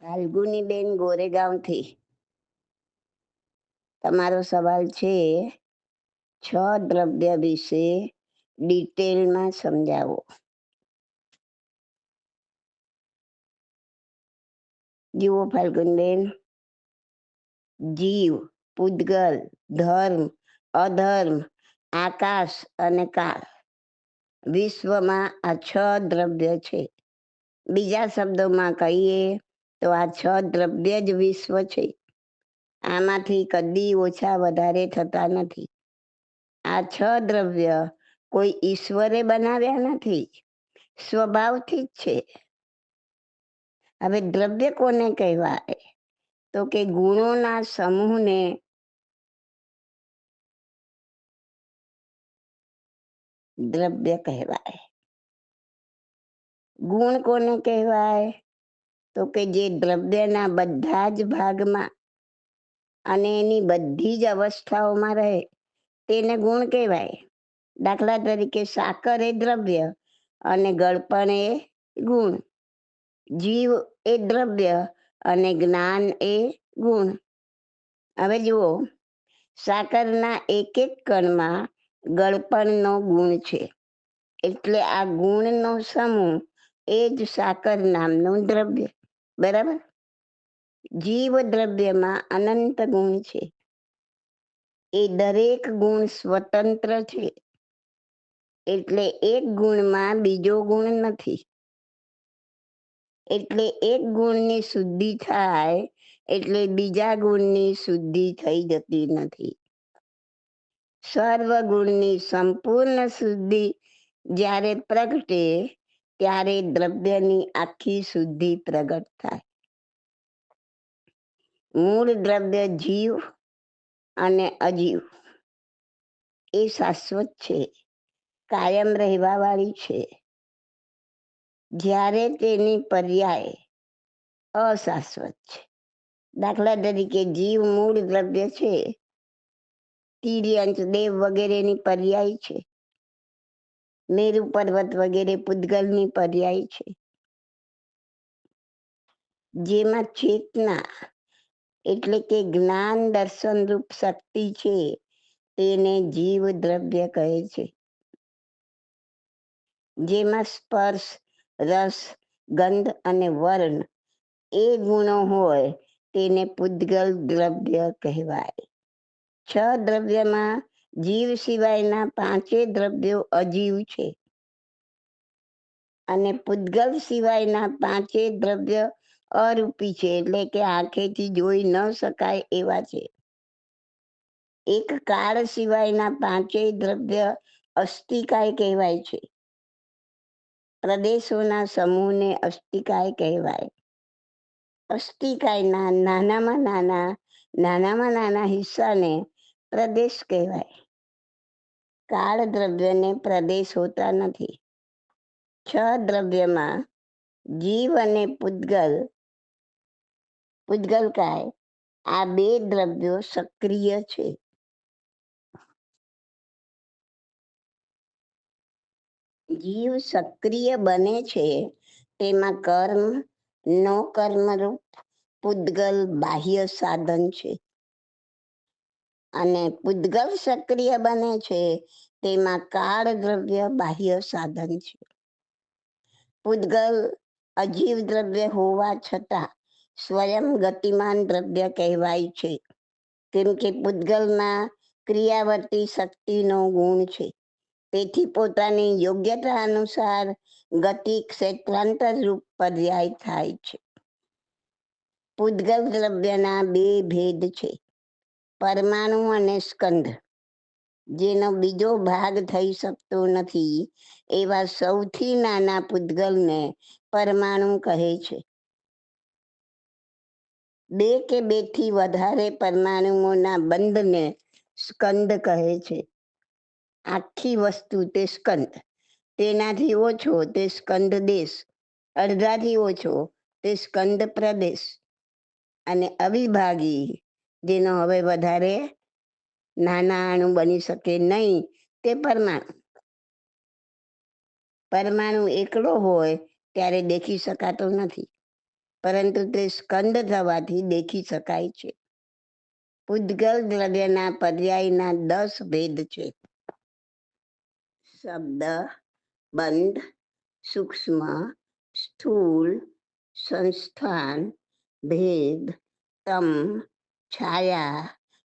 ફાલ્ગુની બેન ગોરેગાંવથી. તમારો સવાલ છે, છ દ્રવ્ય વિશે ડિટેલમાં સમજાવો. જુઓ ફાલ્ગુનબેન જીવ પૂદગલ ધર્મ, અધર્મ, આકાશ અને કાળ. વિશ્વમાં આ છ દ્રવ્ય છે. બીજા શબ્દોમાં કહીએ તો આ છ દ્રવ્ય જ વિશ્વ છે. આમાંથી કદી ઓછા વધારે થતા નથી. આ છ દ્રવ્ય કોઈ ઈશ્વરે બનાવ્યા નથી. સ્વભાવથી જ છે. હવે દ્રવ્ય કોને કહેવાય? તો કે ગુણોના સમૂહને દ્રવ્ય કહેવાય. ગુણ કોને કહેવાય? તો કે જે દ્રવ્યના બધા જ ભાગમાં અને એની બધી જ અવસ્થાઓમાં રહે, તેને ગુણ કહેવાય. દાખલા તરીકે સાકર એ દ્રવ્ય અને ગળપણ એ ગુણ. જીવ એ દ્રવ્ય અને જ્ઞાન એ ગુણ. હવે જુઓ, સાકરના એક એક કણમાં ગળપણનો ગુણ છે. એટલે આ ગુણનો સમૂહ એ જ સાકર નામનું દ્રવ્ય. બરાબર? જીવ દ્રવ્યમાં અનંત ગુણ છે. એ દરેક ગુણ સ્વતંત્ર છે. એટલે એક ગુણમાં બીજો ગુણ નથી. એટલે એક ગુણની શુદ્ધિ થાય, એટલે બીજા ગુણની શુદ્ધિ થઈ જતી નથી. સર્વ ગુણની સંપૂર્ણ શુદ્ધિ જ્યારે પ્રગટે ત્યારે દ્રવ્યની આખી શુદ્ધિ પ્રગટ થાય. મૂળ દ્રવ્ય જીવ અને અજીવ એ શાશ્વત છે, કાયમ રહેવા વાળી છે. જ્યારે તેની પર્યાય અશાશ્વત છે. દાખલા તરીકે જીવ મૂળ દ્રવ્ય છે તિર્યંશ દેવ વગેરેની પર્યાય છે. મેરુ પર્વત વગેરે પૂતગલની પર્યાય છે. જેમાં ચેતના એટલે કે જ્ઞાન દર્શન રૂપ શક્તિ છે તેને જીવ દ્રવ્ય કહે છે. જેમાં સ્પર્શ, રસ, ગંધ અને વર્ણ એ ગુણો હોય તેને પૂતગલ દ્રવ્ય કહેવાય. છ દ્રવ્યમાં જીવ સિવાયના પાંચે દ્રવ્યો અજીવ છે. અને પૂદગલ સિવાયના પાંચે દ્રવ્ય અરૂપી છે, એટલે કે આંખેથી જોઈ ન શકાય એવા છે. એક કાળ સિવાયના પાંચે દ્રવ્ય અસ્થિકાય કહેવાય છે. પ્રદેશોના સમૂહને અસ્થિકાય કહેવાય. અસ્થિકાયના નાનામાં નાના નાનામાં નાના હિસ્સાને પ્રદેશ કહેવાય. કાળ દ્રવ્યને પ્રદેશ હોતા નથી. છ દ્રવ્યમાં જીવ અને પૂદગલ પૂદગલકાય આ બે દ્રવ્યો સક્રિય છે. જીવ સક્રિય બને છે, તેમાં કર્મ, નો કર્મરૂપ પૂદગલ બાહ્ય સાધન છે. અને પૂદગલ સક્રિય બને છે, તેમાં કાળ દ્રવ્ય બાહ્ય સાધન છે. પૂદગલ અજીવ દ્રવ્ય હોવા છતાં સ્વયં ગતિમાન દ્રવ્ય કહેવાય છે, કેમ કે પૂદગલમાં ક્રિયાવર્તી શક્તિનો ગુણ છે. તેથી પોતાની યોગ્યતા અનુસાર ગતિ ક્ષેત્રાંતર રૂપ પર્યાય થાય છે. પૂદગલ દ્રવ્યના બે ભેદ છે. પરમાણુ અને સ્કંધ જેનો બીજો ભાગ થઈ શકતો નથી એવા સૌથી નાના પૂતગલને પરમાણુ કહે છે. બે કે બેથી વધારે પરમાણુઓના બંધને સ્કંદ કહે છે. આખી વસ્તુ તે સ્કંદ, તેનાથી ઓછો તે સ્કંદ દેશ, અડધાથી ઓછો તે સ્કંદ પ્રદેશ અને અવિભાગી જેનો હવે વધારે નાના અણુ બની શકે નહીં, તે પરમાણુ. પરમાણુ એકલો હોય ત્યારે દેખી શકાતો નથી, પરંતુ તે સ્કંદ થવાથી દેખી શકાય છે. પૂદગલ દ્રવ્યના પર્યાયના દસ ભેદ છે. શબ્દ, બંધ, સૂક્ષ્મ, સ્થૂળ, સંસ્થાન, ભેદ, તમ છાયા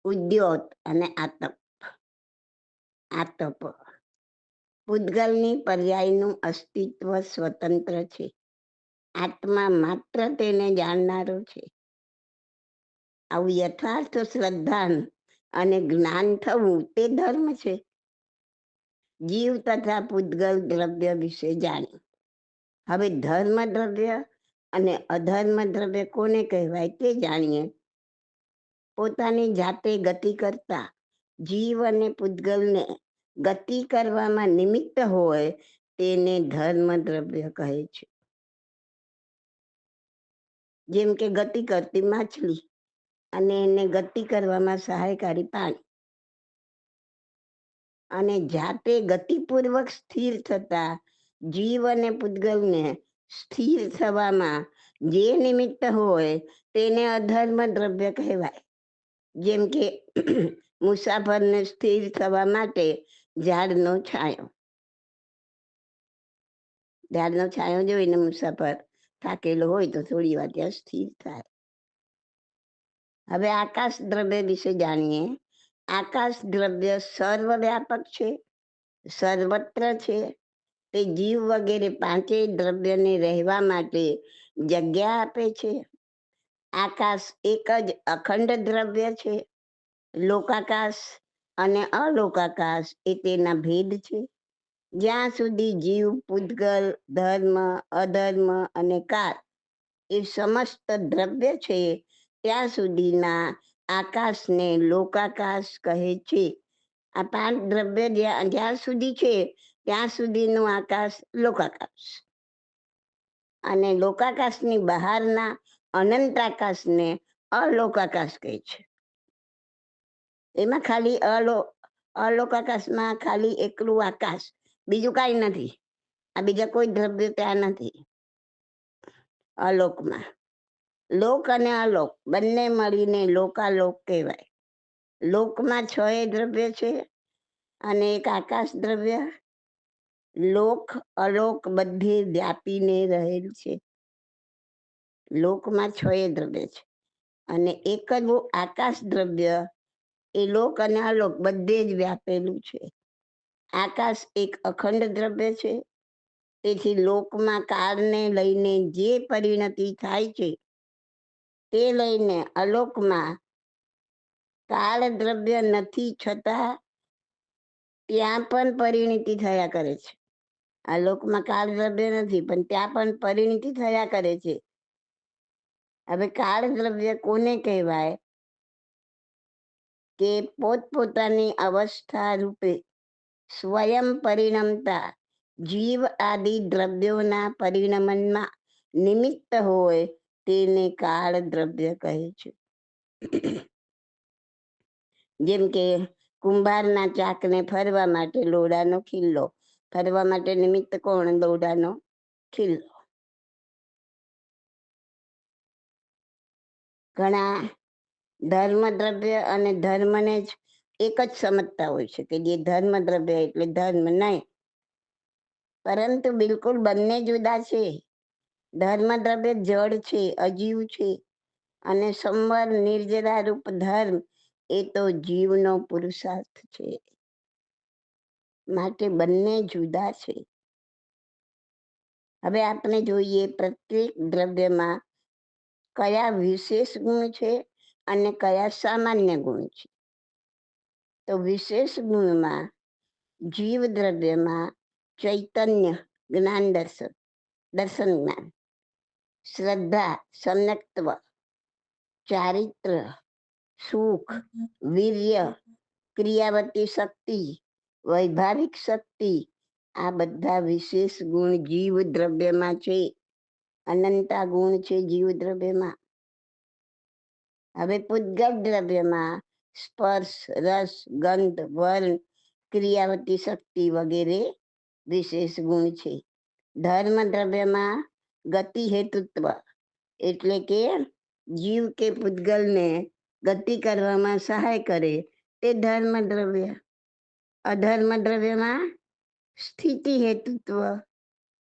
ઉદ્યોત અને આતપ આતપ પૂદગલની પર્યાયનું અસ્તિત્વ સ્વતંત્ર છે આત્મા માત્ર તેને જાણનારો છે આવું યથાર્થ શ્રદ્ધાન અને જ્ઞાન થવું તે ધર્મ છે જીવ તથા પૂતગલ દ્રવ્ય વિશે જાણી હવે ધર્મ દ્રવ્ય અને અધર્મ દ્રવ્ય કોને કહેવાય તે જાણીએ પોતાની જાતે ગતિ કરતા જીવ અને પૂદગલને ગતિ કરવામાં નિમિત્ત હોય તેને ધર્મ દ્રવ્ય કહે છે. જેમ કે ગતિ કરતી માછલી અને એને ગતિ કરવામાં સહાયકારી પાણી અને જાતે ગતિપૂર્વક સ્થિર થતા જીવ અને પૂદગલને સ્થિર થવામાં જે નિમિત્ત હોય તેને અધર્મ દ્રવ્ય કહેવાય. જેમ કે મુસાફરને સ્થિર થવા માટે ઝાડનો છાંયો. ઝાડનો છાંયો જોઈને મુસાફર થાકેલો હોય તો થોડી વાર ત્યાં સ્થિર થાય. હવે આકાશ દ્રવ્ય વિશે જાણીએ. આકાશ દ્રવ્ય સર્વવ્યાપક છે, સર્વત્ર છે. તે જીવ વગેરે પાંચેય દ્રવ્યને રહેવા માટે જગ્યા આપે છે. આકાશ એક જ અખંડ દ્રવ્ય છે. લોકાકાશ અને અલોકાકાશ એ તેના ભેદ છે. જ્યાં સુધી જીવ, પૂતગલ, ધર્મ, અધર્મ અને કાળ એ સમસ્ત દ્રવ્ય છે, ત્યાં સુધીના આકાશને લોકાકાશ કહે છે. આ પાંચ દ્રવ્ય જ્યાં જ્યાં સુધી છે, ત્યાં સુધીનું આકાશ લોકાકાશ. અને લોકાકાશની બહારના અનંત આકાશને અલોકાકાશ કહે છે. એમાં ખાલી અલો, અલોકાકાશમાં ખાલી એકલું આકાશ, બીજું કાંઈ નથી. આ બીજા કોઈ દ્રવ્ય ત્યાં નથી. અલોકમાં. લોક અને અલોક, બંને મળીને લોકાલોક કહેવાય. લોકમાં છ એ દ્રવ્ય છે અને એક આકાશ દ્રવ્ય. લોક, અલોક બધે વ્યાપીને રહેલ છે. લોકમાં છ એ દ્રવ્ય છે. અને એક જ આકાશ દ્રવ્ય, એ લોક અને અલોક બધે જ વ્યાપેલું છે. આકાશ એક અખંડ દ્રવ્ય છે. તેથી લોકમાં કાળને લઈને જે પરિણતિ થાય છે, તે લઈને અલોકમાં કાળ દ્રવ્ય નથી, છતાં ત્યાં પણ પરિણતિ થયા કરે છે. આ લોકમાં કાળ દ્રવ્ય નથી, પણ ત્યાં પણ પરિણતિ થયા કરે છે. હવે કાળ દ્રવ્ય કોને કહેવાય? કે પોતપોતાની અવસ્થા રૂપે સ્વયં પરિણમતા જીવ આદિ દ્રવ્યોના પરિણમનમાં નિમિત્ત હોય તેને કાળ દ્રવ્ય કહે છે. જેમ કે કુંભારના ચાકને ફરવા માટે લોડાનો ખીલ્લો. ફરવા માટે નિમિત્ત કોણ? લોડાનો ખીલ્લો. ઘણા ધર્મ દ્રવ્ય અને ધર્મને જ એક જ સમજતા હોય છે કે જે ધર્મ દ્રવ્ય એટલે ધર્મ નહીં. પરંતુ બિલકુલ બંને જુદા છે. ધર્મ દ્રવ્ય જળ છે, અજીવ છે અને સંવર નિર્જરા રૂપ ધર્મ એ તો જીવનો પુરુષાર્થ છે. માટે બંને જુદા છે. હવે આપણે જોઈએ પ્રત્યેક દ્રવ્યમાં કયા વિશેષ ગુણ છે અને કયા સામાન્ય ગુણ છે? તો વિશેષ ગુણમાં જીવ દ્રવ્યમાં ચૈતન્ય જ્ઞાન દર્શન દર્શન જ્ઞાન, શ્રદ્ધા સમ્યક્ત્વ ચારિત્ર, સુખ, વીર્ય, ક્રિયાવતી શક્તિ, વૈભાવિક શક્તિ, આ બધા વિશેષ ગુણ જીવ દ્રવ્યમાં છે. અનંતા ગુણ છે જીવ દ્રવ્યમાં. હવે પૂતગલ દ્રવ્યમાં સ્પર્શ, રસ, ગંધ વર્ણ ક્રિયાવતી શક્તિ વગેરે વિશેષ ગુણ છે. ધર્મ દ્રવ્યમાં ગતિ હેતુત્વ એટલે કે જીવ કે પૂતગલને ગતિ કરવામાં સહાય કરે તે ધર્મ દ્રવ્ય. અધર્મ દ્રવ્યમાં સ્થિતિ હેતુત્વ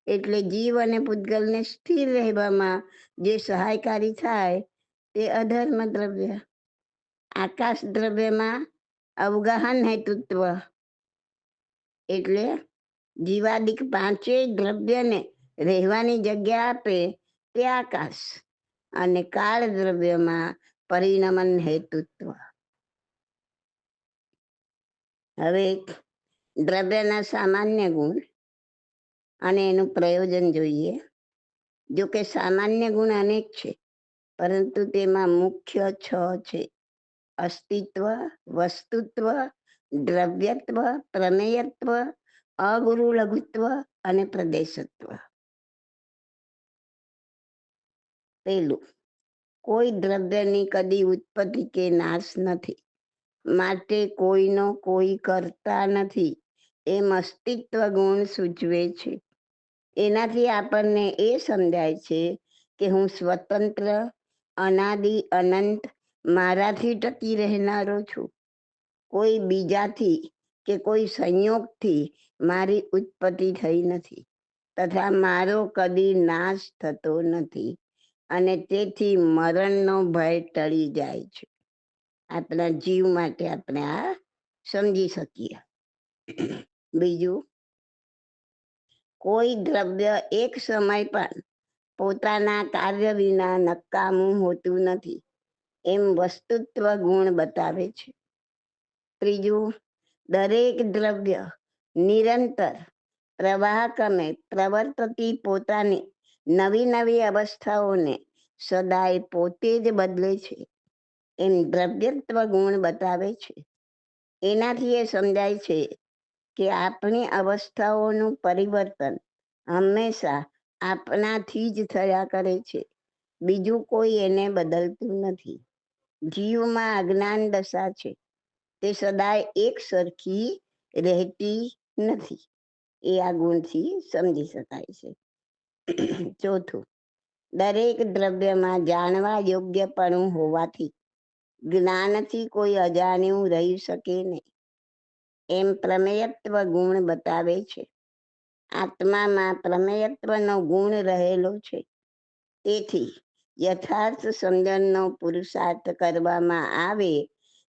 એટલે જીવ અને પૂતગલને સ્થિર રહેવામાં જે સહાયકારી થાય તે અધર્મ દ્રવ્ય. આકાશ દ્રવ્યમાં અવગાહન હેતુત્વ. એટલે જીવાદિક પાંચેય દ્રવ્યને રહેવાની જગ્યા આપે તે આકાશ અને કાળ દ્રવ્યમાં પરિણમન હેતુત્વ. હવે દ્રવ્યના સામાન્ય ગુણ. અને એનું પ્રયોજન જોઈએ. જો કે સામાન્ય ગુણ અનેક છે, પરંતુ તેમાં મુખ્ય છ છે. અસ્તિત્વ, વસ્તુત્વ, દ્રવ્યત્વ, પ્રમેયત્વ અગુરુ લઘુત્વ અને પ્રદેશત્વ. પેલું કોઈ દ્રવ્યની કદી ઉત્પત્તિ કે નાશ નથી. માટે કોઈનો કોઈ કરતા નથી. એમ અસ્તિત્વ ગુણ સૂચવે છે. એનાથી આપણને એ સમજાય છે કે હું સ્વતંત્ર, અનાદિ, અનંત, મારાથી ટકી રહેનારો છું. કોઈ બીજાથી કે કોઈ સંયોગથી મારી ઉત્પત્તિ થઈ નથી તથા મારો કદી નાશ થતો નથી અને તેથી મરણનો ભય ટળી જાય છે. આપણા જીવ માટે આપણે આ સમજી શકીએ. બીજું કોઈ દ્રવ્ય એક સમય પણ પોતાના કાર્ય વિના નકામું હોતું નથી. એમ વસ્તુત્વ ગુણ બતાવે છે. ત્રીજું, દરેક દ્રવ્ય નિરંતર પ્રવાહક્રમે પ્રવર્તતી પોતાની નવી નવી અવસ્થાઓને સદાય પોતે જ બદલે છે. એમ દ્રવ્યત્વ ગુણ બતાવે છે. એનાથી એ સમજાય છે કે આપણી અવસ્થાઓનું પરિવર્તન હંમેશા આપણાથી જ થયા કરે છે. બીજું કોઈ એને બદલતું નથી. જીવમાં અજ્ઞાન દશા છે. તે સદાય એક સરખી રહેતી નથી. એ આ ગુણથી સમજી શકાય છે. ચોથું, દરેક દ્રવ્યમાં જાણવા યોગ્યપણું હોવાથી જ્ઞાનથી કોઈ અજાણ્યું રહી શકે નહીં. એમ પ્રમેયત્વ ગુણ બતાવે છે. આત્મામાં પ્રમેયત્વનો ગુણ રહેલો છે. તેથી યથાર્થ સમજણનો પુરુષાર્થ કરવામાં આવે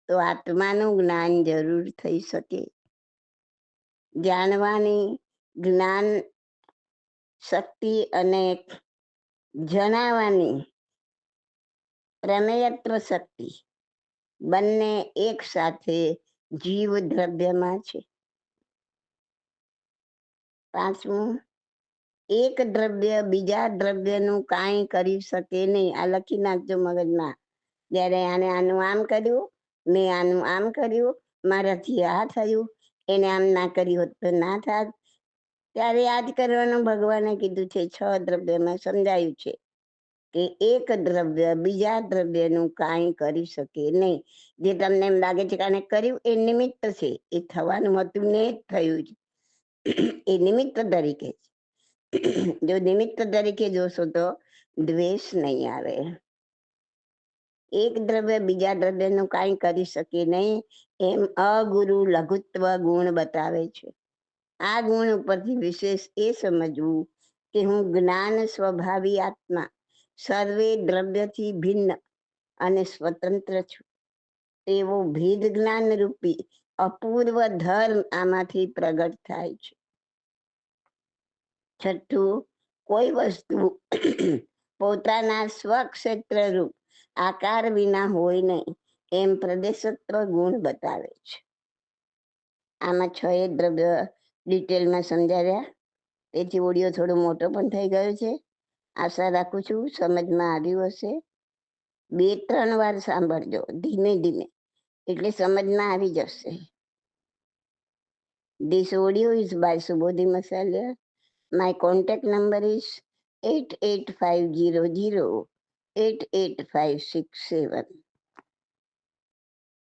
તો આત્માનું જ્ઞાન જરૂર થઈ શકે. જાણવાની જ્ઞાન શક્તિ અને જણાવવાની પ્રમેયત્વ શક્તિ બંને એક સાથે જીવ દ્રવ્યમાં છે પાંચમું એક દ્રવ્ય બીજા દ્રવ્યનું કાંઈ કરી શકે નહીં આ લખી નાખજો મગજમાં જ્યારે આને આનું આમ કર્યું મેં આનું આમ કર્યું મારાથી આ થયું એને આમ ના કર્યું હોત તો ના થાત ત્યારે યાદ કરવાનું ભગવાને કીધું છે છ દ્રવ્યમાં સમજાયું છે કે એક દ્રવ્ય બીજા દ્રવ્યનું કાંઈ કરી શકે નહીં. જે તમને એમ લાગે છે કે કર્યું એ નિમિત્ત છે. એ થવાનું હતું ને થયું છે. એ નિમિત્ત તરીકે જો નિમિત્ત તરીકે જોશો તો દ્વેષ નહીં આવે. એક દ્રવ્ય બીજા દ્રવ્યનું કાંઈ કરી શકે નહીં. એમ અગુરુ લઘુત્વ ગુણ બતાવે છે. આ ગુણ ઉપરથી વિશેષ એ સમજવું કે હું જ્ઞાન સ્વભાવી આત્મા સર્વે દ્રવ્યથી ભિન્ન અને સ્વતંત્ર છું. તેવો ભેદ જ્ઞાન રૂપી અપૂર્વ ધર્મ આમાંથી પ્રગટ થાય છે. છઠ્ઠું, કોઈ વસ્તુ પોતાના સ્વક્ષેત્ર રૂપ આકાર વિના હોય નહીં, એમ પ્રદેશત્વ ગુણ બતાવે છે. આમાં છ એ દ્રવ્ય ડિટેલમાં સમજાવ્યા. તેથી ઓડિયો થોડો મોટો પણ થઈ ગયો છે. આશા રાખું છું સમજમાં આવ્યું હશે બે ત્રણ વાર સાંભળજો ધીમે ધીમે એટલે સમજમાં આવી જશે This audio is by Subodhi Masalia. My contact number is 88500 88567.